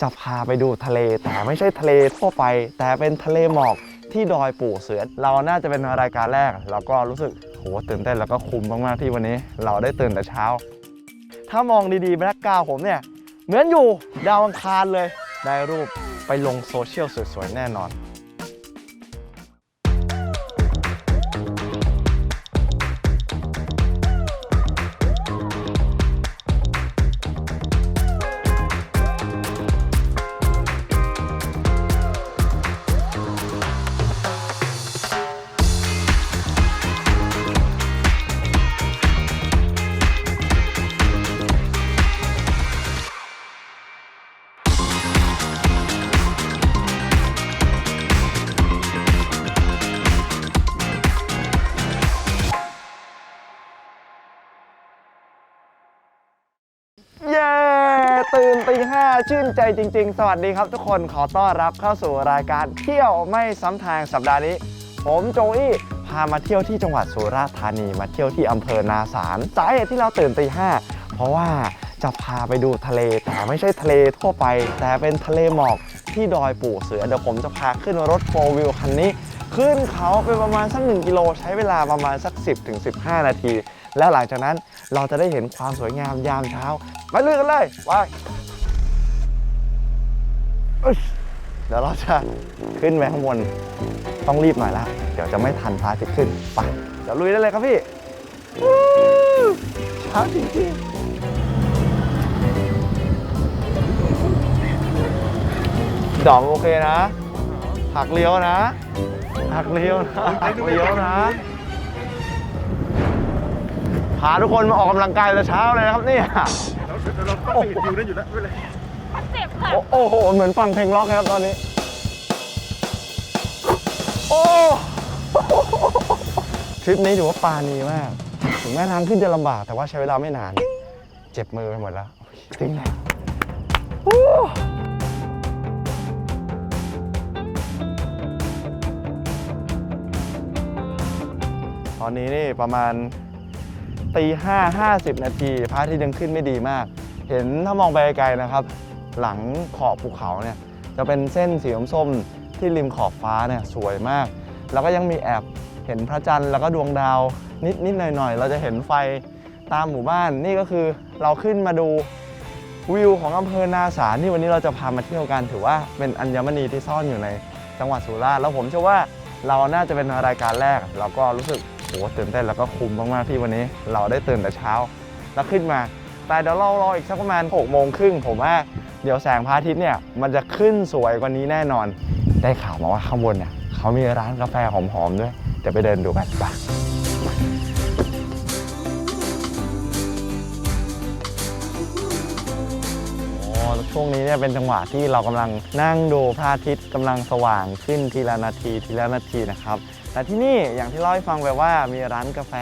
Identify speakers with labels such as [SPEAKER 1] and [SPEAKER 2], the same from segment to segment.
[SPEAKER 1] จะพาไปดูทะเลแต่ไม่ใช่ทะเลทั่วไป แต่เป็นทะเลหมอกที่ดอยปู่เสือ เราน่าจะเป็นรายการแรก เราก็รู้สึกโหตื่นเต้นแล้วก็คุ้มมากๆที่วันนี้ เราได้ตื่นแต่เช้า ถ้ามองดีๆแบ็กกราวผมเนี่ย เหมือนอยู่ดาวอังคารเลย ได้รูปไปลงโซเชียลสวยๆแน่นอน ตื่นตีห้าชื่นใจจริง ๆ สวัสดีครับทุกคนขอต้อนรับเข้าสู่รายการเที่ยวไม่ซ้ำทางสัปดาห์นี้ ผมโจอี้พามาเที่ยวที่จังหวัดสุราษฎร์ธานีมาเที่ยวที่อำเภอนาสารสาเหตุที่เราตื่นตีห้าเพราะว่าจะพาไปดูทะเลแต่ไม่ใช่ทะเลทั่วไป แต่เป็นทะเลหมอกที่ดอยปู่เสือเดี๋ยวผมจะพาขึ้นรถโฟล์วิวคันนี้ ขึ้นเขาไปประมาณสัก1กิโลใช้เวลาประมาณสัก 10ถึง15 นาที แล้วหลังจากนั้นเราจะได้เห็นความสวยงามยามเช้า ไปลุยกันเลยไป เดี๋ยวเราจะขึ้นไปข้างบน ต้องรีบหน่อยละเดี๋ยวจะไม่ทันพระอาทิตย์ขึ้นไปเดี๋ยวลุยได้เลยครับพี่วู้เช้าจริงๆดอมโอเคนะหักเลี้ยวนะหักเลี้ยวนะหักเลี้ยวนะ พาทุกคนมาออกกำลังกายแต่เช้าเลยนะครับเนี่ย
[SPEAKER 2] เราเราก็ปิดวิวได้อยู่แล้วไม่เป็น
[SPEAKER 3] เจ็บค่ะ
[SPEAKER 1] โอ้โอ้โห เหมือนฟังเพลงล็อกเลยครับตอนนี้ โอ้ ทริปนี้ถือว่าปานีมาก ถึงแม้ทางขึ้นจะลำบาก แต่ว่าใช้เวลาไม่นาน เจ็บมือไปหมดแล้วจริงเลยโอ้ตอนนี้นี่ประมาณตีห้าห้าสิบนาทีพระอาทิตย์ยังขึ้นไม่ดีมาก เห็นถ้ามองไปไกลๆนะครับ หลังขอบภูเขาเนี่ยจะเป็นเส้นสีส้มที่ริมขอบฟ้าเนี่ยสวยมาก แล้วก็ยังมีแอบเห็นพระจันทร์แล้วก็ดวงดาวนิดนิดๆหน่อยเราจะเห็นไฟตามหมู่บ้านนี่ก็คือเราขึ้นมาดูวิวของอำเภอนาสารที่วันนี้เราจะพามาเที่ยวกันถือว่าเป็นอัญมณีที่ซ่อนอยู่ในจังหวัดสุราษฎร์แล้วผมเชื่อว่าเราน่าจะเป็นรายการแรก เราก็รู้สึกโหตื่นเต้นแล้วก็คุ้มมากๆที่วันนี้ เราได้ตื่นแต่เช้า แล้วขึ้นมา แต่เดี๋ยวเรารออีกสักประมาณ6โมงครึ่งผมว่าเดี๋ยวแสงพระอาทิตย์เนี่ยมันจะขึ้นสวยกว่านี้แน่นอน ได้ข่าวมาว่าข้างบนเนี่ยเขามีร้านกาแฟหอมๆด้วยเดี๋ยวไปเดินดูกันไปโอ้ช่วงนี้เนี่ยเป็นจังหวะที่เรากำลังนั่งดูพระอาทิตย์กำลังสว่างขึ้นทีละนาทีทีละนาทีนะครับ แต่ที่นี่อย่างที่เล่าให้ฟังไปว่ามีร้านกาแฟ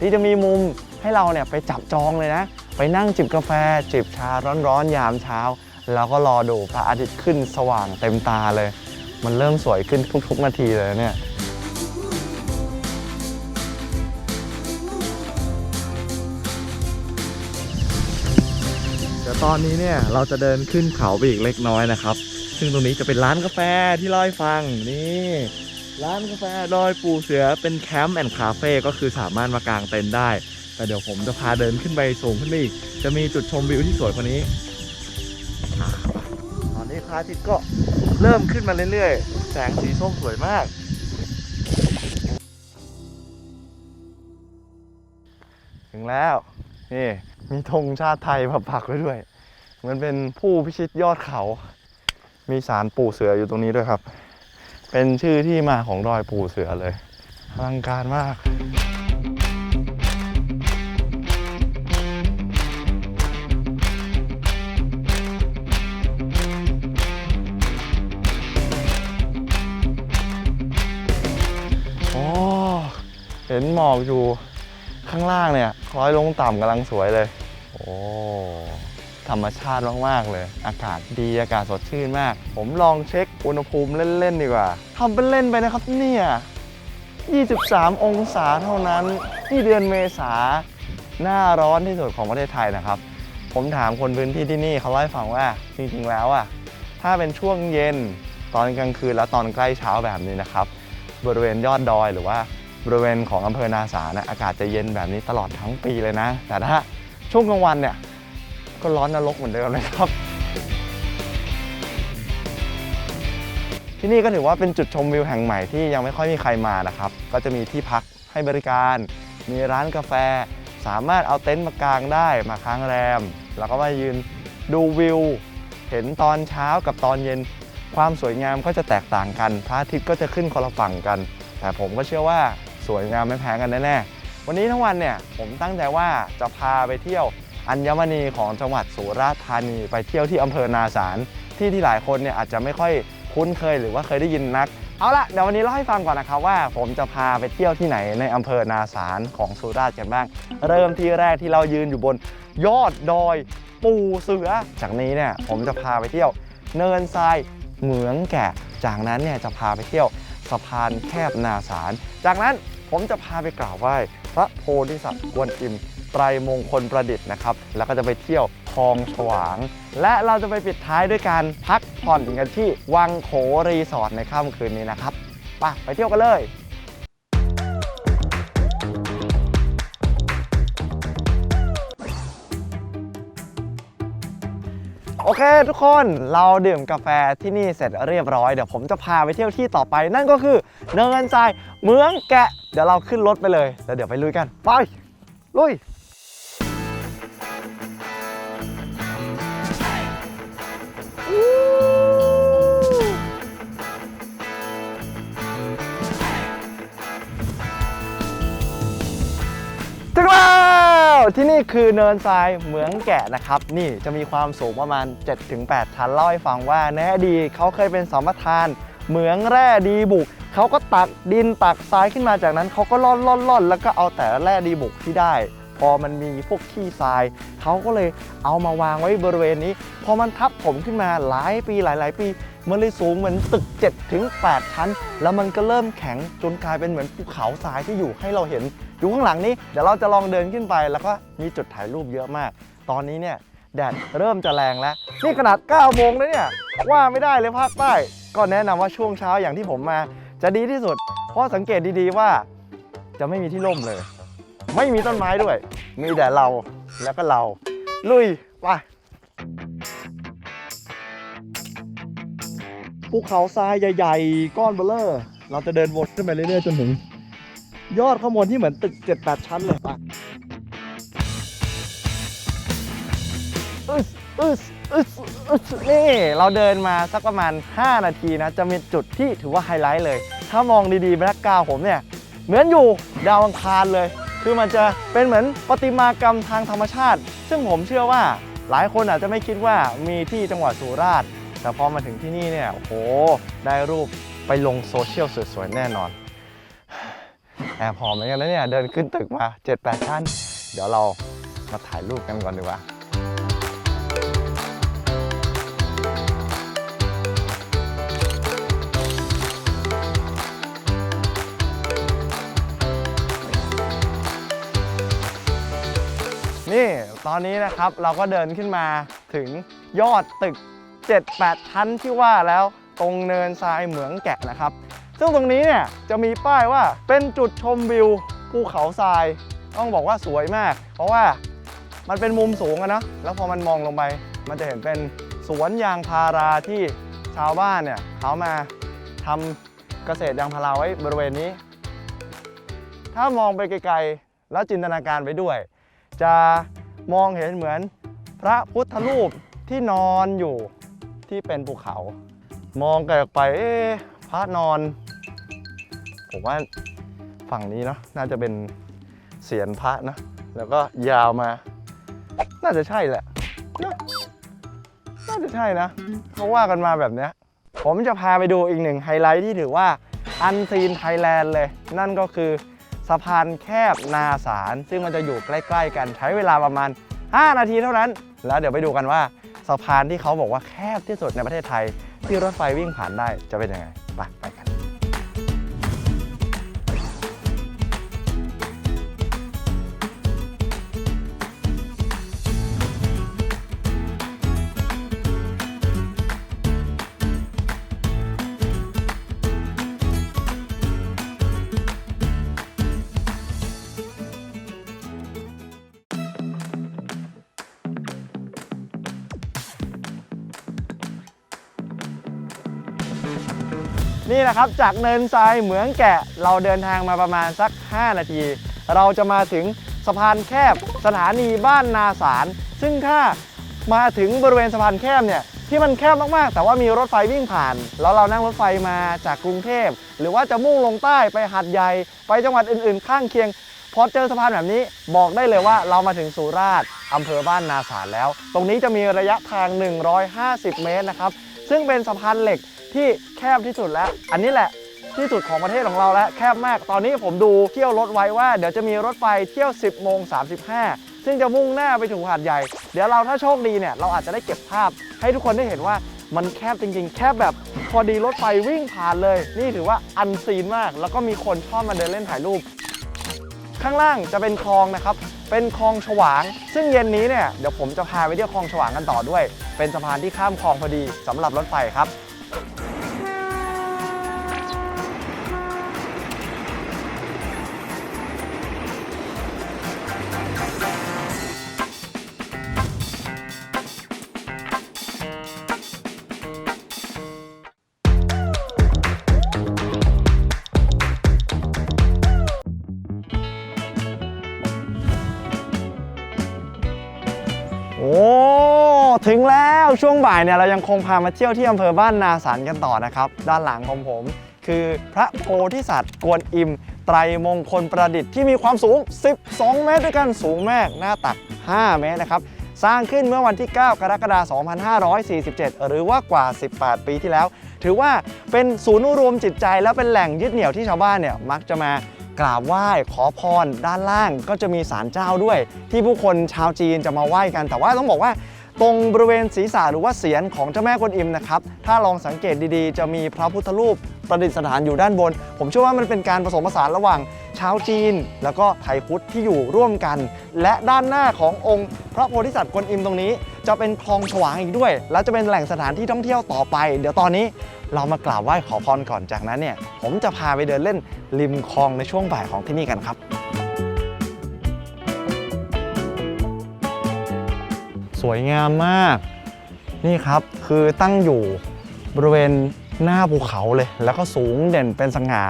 [SPEAKER 1] ที่จะมีมุม ให้เราเนี่ยไปจับจองเลยนะ ไปนั่งจิบกาแฟ จิบชาร้อนๆยามเช้า แล้วก็รอดูพระอาทิตย์ขึ้นสว่างเต็มตาเลย มันเริ่มสวยขึ้นทุก ๆ นาทีเลยเนี่ยเดี๋ยวตอนนี้เนี่ยเราจะเดินขึ้นเขาไปอีกเล็กน้อยนะครับ ซึ่งตรงนี้จะเป็นร้านกาแฟที่เล่าให้ฟังนี่ร้านกาแฟดอยปูเสือเป็นแคมป์แอนด์คาเฟ่ก็คือสามารถมากางเต็นท์ได้ แต่เดี๋ยวผมจะพาเดินขึ้นไปสูงขึ้นไปอีก จะมีจุดชมวิวที่สวยกว่านี้ ตอนนี้พระอาทิตย์ก็เริ่มขึ้นมาเรื่อยๆ แสงสีส้มสวยมาก ถึงแล้ว นี่ มีธงชาติไทยมาปักไว้ด้วย มันเป็นผู้พิชิตยอดเขา มีสารปู่เสืออยู่ตรงนี้ด้วยครับ เป็นชื่อที่มาของดอยปู่เสือเลยอลังการมาก มอกอยู่ข้างล่างเนี่ยคล้อยลงต่ำกำลังสวยเลย โอ้ธรรมชาติมากๆเลย อากาศดีอากาศสดชื่นมาก ผมลองเช็คอุณหภูมิเล่น ๆ ดีกว่าทำเป็นเล่นไปนะครับเนี่ย 23 องศาเท่านั้นที่เดือนเมษาหน้าร้อนที่สุดของประเทศไทยนะครับ ผมถามคนพื้นที่ที่นี่เขาเล่าให้ฟังว่าจริงๆแล้วอะถ้าเป็นช่วงเย็นตอนกลางคืนและตอนใกล้เช้าแบบนี้นะครับ บริเวณยอดดอยหรือว่า บริเวณของอำเภอนาสานะอากาศจะเย็นแบบนี้ตลอดทั้งปีเลยนะ แต่ถ้าช่วงกลางวันเนี่ยก็ร้อนนรกเหมือนเดิมเลยครับ ที่นี่ก็ถือว่าเป็นจุดชมวิวแห่งใหม่ที่ยังไม่ค่อยมีใครมานะครับ ก็จะมีที่พักให้บริการ มีร้านกาแฟ สามารถเอาเต็นท์มากางได้มาค้างแรม แล้วก็มายืนดูวิว เห็นตอนเช้ากับตอนเย็นความสวยงามก็จะแตกต่างกัน พระอาทิตย์ก็จะขึ้นคนละฝั่งกัน แต่ผมก็เชื่อว่า สวยงามไม่แพ้กันแน่ๆวันนี้ทั้งวันเนี่ยผมตั้งใจว่าจะพาไปเที่ยวอัญมณีของจังหวัดสุราษฎร์ธานี ไปเที่ยวที่อำเภอนาสารที่ที่หลายคนเนี่ยอาจจะไม่ค่อยคุ้นเคยหรือว่าเคยได้ยินนัก เอาละเดี๋ยววันนี้เล่าให้ฟังก่อนนะครับว่า ผมจะพาไปเที่ยวที่ไหนในอำเภอนาสารของสุราษฎร์กันบ้าง เริ่มที่แรกที่เรายืนอยู่บนยอดดอยปูเสือ จากนี้เนี่ยผมจะพาไปเที่ยวเนินทรายเหมืองแกะ จากนั้นเนี่ยจะพาไปเที่ยวสะพานแคบนาสาร จากนั้น ผมจะพาไปกราบไหว้พระโพธิสัตว์กวนอิมไตรมงคลประดิษฐ์นะครับ แล้วก็จะไปเที่ยวคลองฉวาง และเราจะไปปิดท้ายด้วยการพักผ่อนกันที่วังโขรีสอร์ทในค่ำคืนนี้นะครับไปไปเที่ยวกันเลย เคทุกคนเราดื่มกาแฟที่นี่เสร็จเรียบร้อย เดี๋ยวผมจะพาไปเที่ยวที่ต่อไป นั่นก็คือเนินทรายเมืองแกะ เดี๋ยวเราขึ้นรถไปเลย แล้วเดี๋ยวไปลุยกัน ไป ลุย ที่นี่คือเนินทรายเหมืองแกะนะครับ นี่จะมีความสูงประมาณ 7-8 ชั้นเล่าให้ฟังว่าในอดีตเขาเคยเป็นสมทาน เหมืองแร่ดีบุกเขาก็ตักดินตักทรายขึ้นมาจากนั้นเขาก็ล่อนล่อนล่อนแล้วก็เอาแต่แร่ดีบุกที่ได้ พอมันมีพวกขี้ทรายเขาก็เลยเอามาวางไว้บริเวณนี้ พอมันทับถมขึ้นมาหลายปีหลาย ๆ ปี มันเลยสูงเหมือนตึก7ถึง8ชั้น แล้วมันก็เริ่มแข็งจนกลายเป็นเหมือนภูเขาทรายที่อยู่ให้เราเห็น อยู่ข้างหลังนี้เดี๋ยวเราจะลองเดินขึ้นไป แล้วก็มีจุดถ่ายรูปเยอะมาก ตอนนี้เนี่ยแดดเริ่มจะแรงแล้ว นี่ขนาด 9 โมงแล้วเนี่ย ว่าไม่ได้เลยภาคใต้ ก็แนะนำว่าช่วงเช้าอย่างที่ผมมา จะดีที่สุด เพราะสังเกตดีๆว่า จะไม่มีที่ร่มเลย ไม่มีต้นไม้ด้วย มีแต่เราแล้วก็เรา ลุยไป ภูเขาทรายใหญ่ๆ ก้อนเบลเลอร์ เราจะเดินวนขึ้นไปเรื่อยๆ จนถึง ยอดข้างบนที่เหมือนตึก 7-8 ชั้นเลยปะอึสอึสอึสอึสนี่เราเดินมาสักประมาณ 5 นาทีนะ จะมีจุดที่ถือว่าไฮไลท์เลย ถ้ามองดีๆแบ็กกาวผมเนี่ย เหมือนอยู่ดาวอังคารเลย คือมันจะเป็นเหมือนประติมากรรมทางธรรมชาติ ซึ่งผมเชื่อว่าหลายคนอาจจะไม่คิดว่ามีที่จังหวัดสุราษฎร์ แต่พอมาถึงที่นี่เนี่ยโอ้โห ได้รูปไปลงโซเชียลสวยๆ แน่นอน แอบหอมเหมือนกันแล้วเนี่ย เดินขึ้นตึกมา 7-8ชั้น เดี๋ยวเรามาถ่ายรูปกันก่อนดีกว่านี่ตอนนี้นะครับเราก็เดินขึ้นมาถึงยอดตึก 7-8 ชั้นที่ว่าแล้วตรงเนินทรายเหมืองแกะนะครับ ซึ่งตรงนี้เนี่ยจะมีป้ายว่าเป็นจุดชมวิวภูเขาทราย ต้องบอกว่าสวยมาก เพราะว่ามันเป็นมุมสูงอะนะแล้วพอมันมองลงไป มันจะเห็นเป็นสวนยางพาราที่ชาวบ้านเนี่ยเขามาทำเกษตรยางพาราไว้บริเวณนี้ ถ้ามองไปไกลๆ แล้วจินตนาการไปด้วย จะมองเห็นเหมือนพระพุทธรูปที่นอนอยู่ ที่เป็นภูเขา มองไกลออกไปเอ๊ะพระนอน ผมว่าฝั่งนี้เนาะน่าจะเป็นเสียนพระนะ แล้วก็ยาวมา น่าจะใช่แหละนะน่าจะใช่นะเขาว่ากันมาแบบเนี้ย ผมจะพาไปดูอีกหนึ่งไฮไลท์ที่ถือว่าอันซีนไทยแลนด์เลย นั่นก็คือสะพานแคบนาสาร ซึ่งมันจะอยู่ใกล้ ๆ กันใช้เวลาประมาณ 5 นาทีเท่านั้น แล้วเดี๋ยวไปดูกันว่า สะพานที่เขาบอกว่าแคบที่สุดในประเทศไทย ที่รถไฟวิ่งผ่านได้จะเป็นยังไงไปไป นี่นะครับจากเนินทรายเหมืองแกะเราเดินทางมาประมาณสัก 5 นาที เราจะมาถึงสะพานแคบสถานีบ้านนาสาร ซึ่งถ้ามาถึงบริเวณสะพานแคบเนี่ยที่มันแคบมากๆ แต่ว่ามีรถไฟวิ่งผ่าน แล้วเรานั่งรถไฟมาจากกรุงเทพ หรือว่าจะมุ่งลงใต้ไปหัดใหญ่ ไปจังหวัดอื่นๆ ข้างเคียง พอเจอสะพานแบบนี้บอกได้เลยว่าเรามาถึงสุราษฎร์อำเภอบ้านนาสารแล้ว ตรงนี้จะมีระยะทาง 150 เมตรนะครับ ซึ่งเป็นสะพานเหล็ก ที่แคบที่สุดแล้ว อันนี้แหละที่สุดของประเทศของเราแล้วแคบมาก ตอนนี้ผมดูเที่ยวรถไว้ว่าเดี๋ยวจะมีรถไฟเที่ยว 10โมง35 ซึ่งจะมุ่งหน้าไปถึงหาดใหญ่ เดี๋ยวเราถ้าโชคดีเนี่ยเราอาจจะได้เก็บภาพ ให้ทุกคนได้เห็นว่ามันแคบจริงๆ แคบแบบพอดีรถไฟวิ่งผ่านเลย นี่ถือว่าอันซีนมาก แล้วก็มีคนชอบมาเดินเล่นถ่ายรูป ข้างล่างจะเป็นคลองนะครับ เป็นคลองฉวาง ซึ่งเย็นนี้เนี่ยเดี๋ยวผมจะพาไปเที่ยวคลองฉวางกันต่อด้วย เป็นสะพานที่ข้ามคลองพอดีสำหรับรถไฟครับ ช่วงบ่ายเนี่ยเรายังคงพามาเที่ยวที่อำเภอบ้านนาสารกันต่อนะครับ ด้านหลังของผม คือพระโพธิสัตว์กวนอิม ไตรมงคลประดิษฐ์ที่มีความสูง 12 เมตรด้วยกันสูงมากหน้าตัก 5 เมตรนะครับ สร้างขึ้นเมื่อวันที่ 9 กรกฎาคม 2547 หรือว่ากว่า 18 ปีที่แล้ว ถือว่าเป็นศูนย์รวมจิตใจ และเป็นแหล่งยึดเหนี่ยวที่ชาวบ้านเนี่ยมักจะมากราบไหว้ขอพรด้านล่างก็จะมีศาลเจ้าด้วย ที่ผู้คนชาวจีนจะมาไหว้กัน แต่ว่าต้องบอกว่า ตรงบริเวณศีรษะหรือว่าเสียนของเจ้าแม่กวนอิมนะครับ ถ้าลองสังเกตดีๆ จะมีพระพุทธรูปประดิษฐานอยู่ด้านบน ผมเชื่อว่ามันเป็นการผสมผสานระหว่างชาวจีน แล้วก็ไทยพุทธที่อยู่ร่วมกัน และด้านหน้าขององค์ พระโพธิสัตว์กวนอิมตรงนี้ จะเป็นคลองฉวางอีกด้วย และจะเป็นแหล่งสถานที่ท่องเที่ยวต่อไป เดี๋ยวตอนนี้เรามากราบไหว้ขอพรก่อนจากนั้นเนี่ยผมจะพาไปเดินเล่นริมคลองในช่วงบ่ายของที่นี่กันครับ สวยงามมาก นี่ครับคือตั้งอยู่บริเวณหน้าภูเขาเลย แล้วก็สูงเด่นเป็นสง่า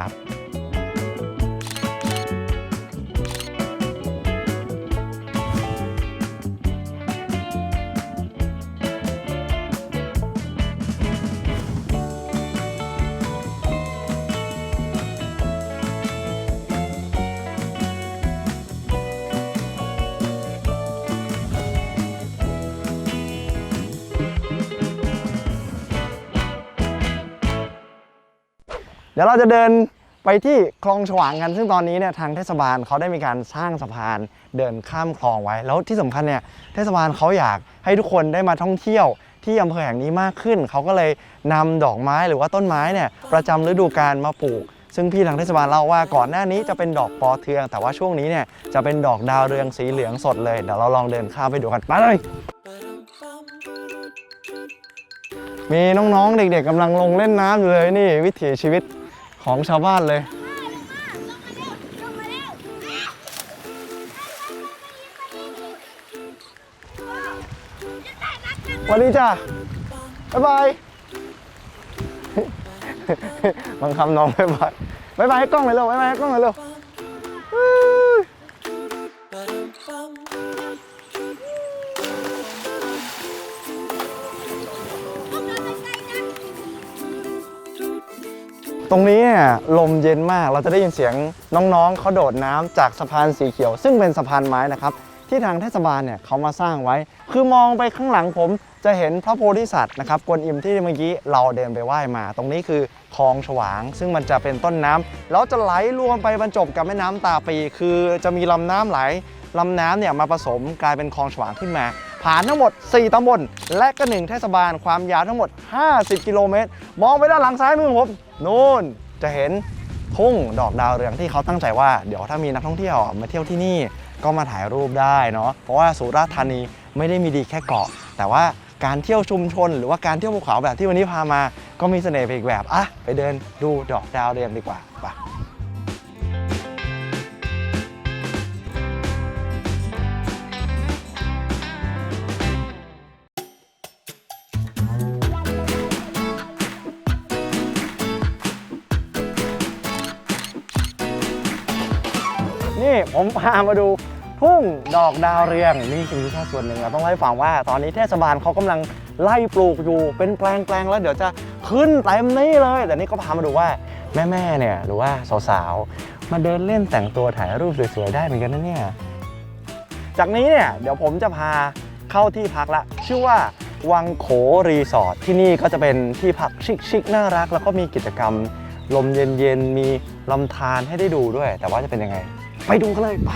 [SPEAKER 1] ดี๋ยวเราจะเดินไปที่คลองฉวางกัน ซึ่งตอนนี้เนี่ยทางเทศบาลเขาได้มีการสร้างสะพานเดินข้ามคลองไว้ แล้วที่สำคัญเนี่ยเทศบาลเขาอยากให้ทุกคนได้มาท่องเที่ยวที่อำเภอแห่งนี้มากขึ้น เขาก็เลยนำดอกไม้หรือว่าต้นไม้เนี่ยประจำฤดูกาลมาปลูก ซึ่งพี่ทางเทศบาลเล่าว่าก่อนหน้านี้จะเป็นดอกปอเทือง แต่ว่าช่วงนี้เนี่ยจะเป็นดอกดาวเรืองสีเหลืองสดเลย เดี๋ยวเราลองเดินข้ามไปดูกันไปเลยมีน้องๆเด็ก ๆกำลังลงเล่นน้ำอยู่เลยนี่วิถีชีวิต ของชาวบ้านเลย วันนี้จ้ะ บ๊ายบาย บังคับน้องบ๊ายบาย บ๊ายบายให้กล้องเลยเร็วบ๊ายบายให้กล้องเลยเร็ว ตรงนี้เนี่ยลมเย็นมากเราจะได้ยินเสียงน้องๆเขาโดดน้ำจากสะพานสีเขียว ซึ่งเป็นสะพานไม้นะครับ ที่ทางเทศบาลเนี่ยเขามาสร้างไว้ คือมองไปข้างหลังผมจะเห็นพระโพธิสัตว์นะครับกวนอิมที่เมื่อกี้เราเดินไปไหว้มา ตรงนี้คือคลองฉวาง ซึ่งมันจะเป็นต้นน้ำแล้วจะไหลรวมไปบรรจบกับแม่น้ำตาปี คือจะมีลำน้ำไหลลำน้ำเนี่ยมาผสมกลายเป็นคลองฉวางขึ้นมา ผ่านทั้งหมด 4ตำบลและก็หนึ่งเทศบาลความยาวทั้งหมด 50 กิโลเมตร มองไปด้านหลังซ้ายมือของผมนู่นจะเห็นทุ่งดอกดาวเรืองที่เขาตั้งใจว่าเดี๋ยวถ้ามีนักท่องเที่ยวมาเที่ยวที่นี่ก็มาถ่ายรูปได้เนาะเพราะว่าสุราษฎร์ธานีไม่ได้มีดีแค่เกาะ แต่ว่าการเที่ยวชุมชน หรือว่าการเที่ยวภูเขาแบบที่วันนี้พามา ก็มีเสน่ห์ไปอีกแบบอะไปเดินดูดอกดาวเรืองดีกว่า ผมพามาดูทุ่งดอกดาวเรืองนี่คือแค่ส่วนหนึ่งเราต้องเล่าให้ฟังว่าตอนนี้เทศบาลเขากำลังไล่ปลูกอยู่เป็นแปลงแปลงๆแล้วเดี๋ยวจะขึ้นเต็มนี่เลย แต่นี่ก็พามาดูว่าแม่ๆเนี่ยหรือว่าสาวๆมาเดินเล่นแต่งตัวถ่ายรูปสวยๆได้เหมือนกันนะเนี่ยจากนี้เนี่ยเดี๋ยวผมจะพาเข้าที่พักละ ชื่อว่าวังโขรีสอร์ทที่นี่ก็จะเป็นที่พักชิคๆน่ารัก แล้วก็มีกิจกรรม ลมเย็นๆมีลำธารให้ได้ดูด้วย แต่ว่าจะเป็นยังไง ไปดูกันเลยไป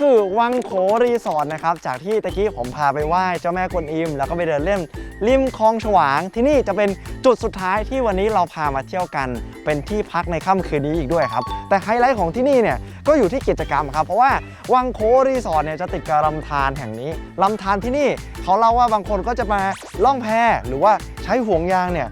[SPEAKER 1] คือวังโขรีสอร์ทนะครับจากที่ตะกี้ผมพาไปไหว้เจ้าแม่กวนอิม แล้วก็ไปเดินเล่นริมคลองฉวาง ที่นี่จะเป็นจุดสุดท้ายที่วันนี้เราพามาเที่ยวกัน เป็นที่พักในค่ำคืนนี้อีกด้วยครับ แต่ไฮไลท์ของที่นี่เนี่ยก็อยู่ที่กิจกรรมครับ เพราะว่าวังโขรีสอร์ทเนี่ยจะติดกับลำธารแห่งนี้ลำธารที่นี่เขาเล่าว่าบางคนก็จะมาล่องแพหรือว่าใช้ห่วงยางเนี่ย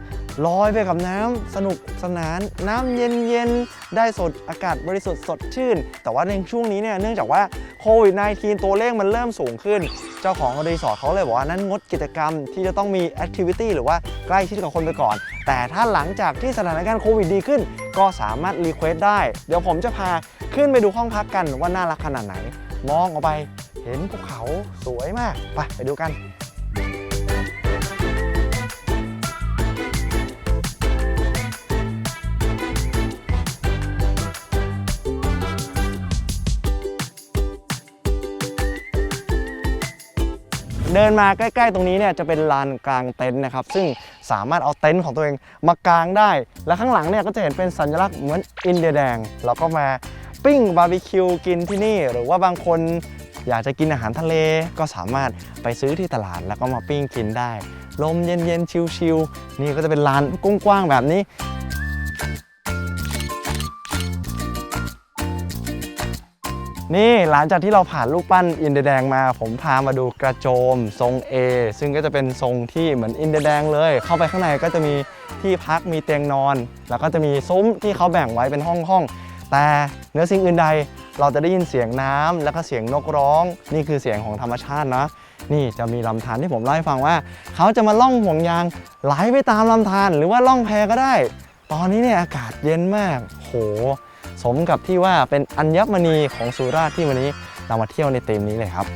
[SPEAKER 1] ลอยไปกับน้ำสนุกสนาน น้ำเย็นเย็นๆ ได้สดอากาศบริสุทธิ์สดชื่น แต่ว่าในช่วงนี้เนี่ยเนื่องจากว่าโควิด -19 ตัวเลขมันเริ่มสูงขึ้น เจ้าของรีสอร์ทเขาเลยบอกว่านั้นงดกิจกรรมที่จะต้องมีแอคทิวิตี้หรือว่าใกล้ชิดกับคนไปก่อน แต่ถ้าหลังจากที่สถานการณ์โควิดดีขึ้น ก็สามารถรีเควสได้ เดี๋ยวผมจะพาขึ้นไปดูห้องพักกันว่าน่ารักขนาดไหน มองออกไปเห็นภูเขาสวยมาก ไปไปดูกัน เดินมาใกล้ๆ ตรงนี้เนี่ยจะเป็นลานกลางเต็นท์นะครับ ซึ่งสามารถเอาเต็นท์ของตัวเองมากางได้ และข้างหลังเนี่ยก็จะเห็นเป็นสัญลักษณ์เหมือนอินเดียแดงแล้วก็มาปิ้งบาร์บีคิวกินที่นี่ หรือว่าบางคนอยากจะกินอาหารทะเลก็สามารถไปซื้อที่ตลาดแล้วก็มาปิ้งกินได้ ลมเย็นๆชิลๆนี่ก็จะเป็นลานกว้างๆแบบนี้ นี่หลังจากที่เราผ่านรูปปั้นอินเดียแดงมา ผมพามาดูกระโจมทรง A ซึ่งก็จะเป็นทรงที่เหมือนอินเดียแดงเลย เข้าไปข้างในก็จะมีที่พักมีเตียงนอน แล้วก็จะมีซุ้มที่เขาแบ่งไว้เป็นห้องห้องแต่เนื้อสิ่งอื่นใดเราจะได้ยินเสียงน้ำแล้วก็เสียงนกร้อง นี่คือเสียงของธรรมชาตินะนี่จะมีลำธารที่ผมเล่าให้ฟังว่า เขาจะมาล่องห่วงยางไหลไปตามลำธารหรือว่าล่องแพก็ได้ ตอนนี้เนี่ยอากาศเย็นมากโห สมกับที่ว่าเป็นอัญมณีของสุราษฎร์ที่วันนี้เรามาเที่ยวในธีมนี้เลยครับ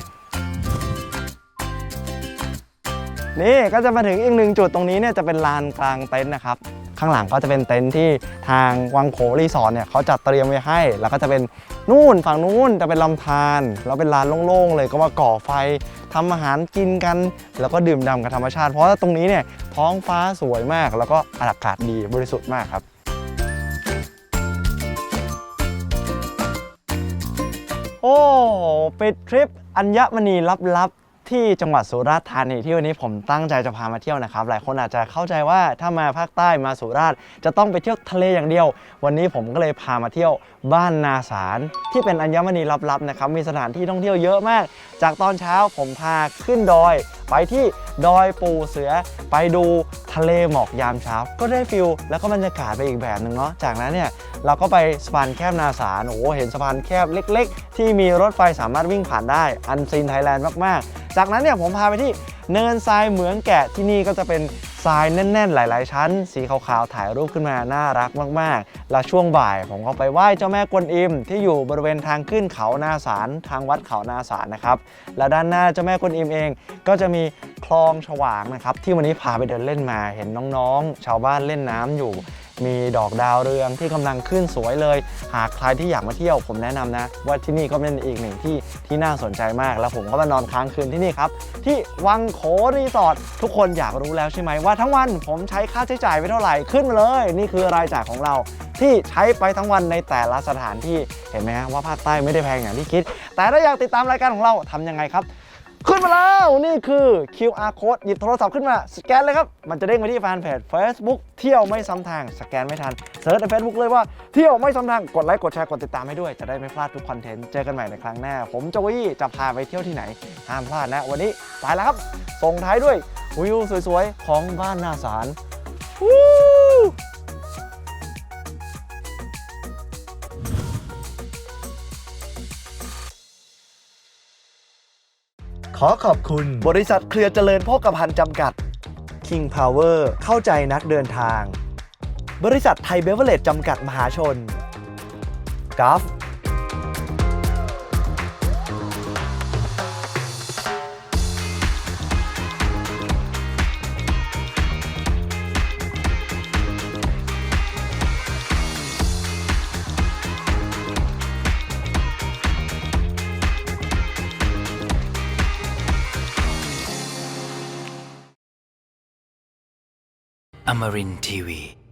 [SPEAKER 1] นี่ก็จะมาถึงอีกหนึ่งจุดตรงนี้เนี่ยจะเป็นลานกลางเต็นท์นะครับ ข้างหลังก็จะเป็นเต็นท์ที่ทางวังโขรีสอร์ทเนี่ยเขาจัดเตรียมไว้ให้ แล้วก็จะเป็นนู่นฝั่งนู้นจะเป็นลำธารแล้วเป็นลานโล่งๆเลยก็มาก่อไฟทำอาหารกินกัน แล้วก็ดื่มด่ำกับธรรมชาติ เพราะว่าตรงนี้เนี่ยท้องฟ้าสวยมาก แล้วก็อากาศดีบริสุทธิ์มากครับ โอ้ เป็ดทริปอัญมณีลับๆ ที่จังหวัดสุราษฎร์ธานีที่วันนี้ผมตั้งใจจะพามาเที่ยวนะครับ หลายคนอาจจะเข้าใจว่าถ้ามาภาคใต้มาสุราษฎร์จะต้องไปเที่ยวทะเลอย่างเดียว วันนี้ผมก็เลยพามาเที่ยวบ้านนาสารที่เป็นอัญมณีลับๆนะครับมีสถานที่ท่องเที่ยวเยอะมาก จากตอนเช้าผมพาขึ้นดอย ไปที่ดอยปูเสือ ไปดูทะเลหมอกยามเช้า ก็ได้ฟิลแล้วก็บรรยากาศไปอีกแบบหนึ่งเนาะจากนั้นเนี่ยเราก็ไปสะพานแคบนาสารโอ้โหเห็นสะพานแคบเล็ก ๆ ที่มีรถไฟสามารถวิ่งผ่านได้อันซีนไทยแลนด์มากๆ จากนั้นเนี่ยผมพาไปที่เนินทรายเหมืองแกะที่นี่ก็จะเป็นทรายแน่น ๆ หลาย ๆ ชั้น สีขาวๆถ่ายรูปขึ้นมาน่ารักมากๆ แล้วช่วงบ่ายผมก็ไปไหว้เจ้าแม่กวนอิม ที่อยู่บริเวณทางขึ้นเขานาสารทางวัดเขานาสารนะครับและด้านหน้าเจ้าแม่กวนอิมเอง ก็จะมีคลองฉวางนะครับที่วันนี้พาไปเดินเล่นมาเห็นน้องๆ ชาวบ้านเล่นน้ำอยู่ มีดอกดาวเรืองที่กำลังขึ้นสวยเลย หากใครที่อยากมาเที่ยวผมแนะนำนะ ว่าที่นี่ก็เป็นอีกหนึ่งที่ที่น่าสนใจมาก แล้วผมก็มานอนค้างคืนที่นี่ครับ ที่วังโขรีสอร์ททุกคนอยากรู้แล้วใช่ไหมว่าทั้งวันผมใช้ค่าใช้จ่ายไปเท่าไหร่ขึ้นมาเลย นี่คือรายจ่ายของเราที่ใช้ไปทั้งวันในแต่ละสถานที่เห็นไหมฮะว่าภาคใต้ไม่ได้แพงอย่างที่คิด แต่ถ้าอยากติดตามรายการของเราทำยังไงครับ ขึ้นมาแล้ว นี่คือ QR code หยิบโทรศัพท์ขึ้นมา สแกนเลยครับ มันจะเด้งไปที่แฟนเพจ Facebook เที่ยวไม่ซ้ำทาง สแกนไม่ทันเซิร์ชใน Facebook เลยว่าเที่ยวไม่ซ้ำทาง กดไลค์ กดแชร์ กดติดตามให้ด้วย จะได้ไม่พลาดทุกคอนเทนต์ เจอกันใหม่ในครั้งหน้า ผมโจวี่จะพาไปเที่ยวที่ไหน ห้ามพลาดนะ วันนี้ไปแล้วครับ ส่งท้ายด้วยวิวสวยๆ ของบ้านนาสาร
[SPEAKER 3] ขอขอบคุณ
[SPEAKER 1] บริษัทเครือเจริญโภคภัณฑ์จำกัด
[SPEAKER 3] King Power เข้าใจนักเดินทาง
[SPEAKER 1] บริษัทไทยเบเวอร์เรจจำกัดมหาชนกัฟ
[SPEAKER 4] Tamarin Tiwi.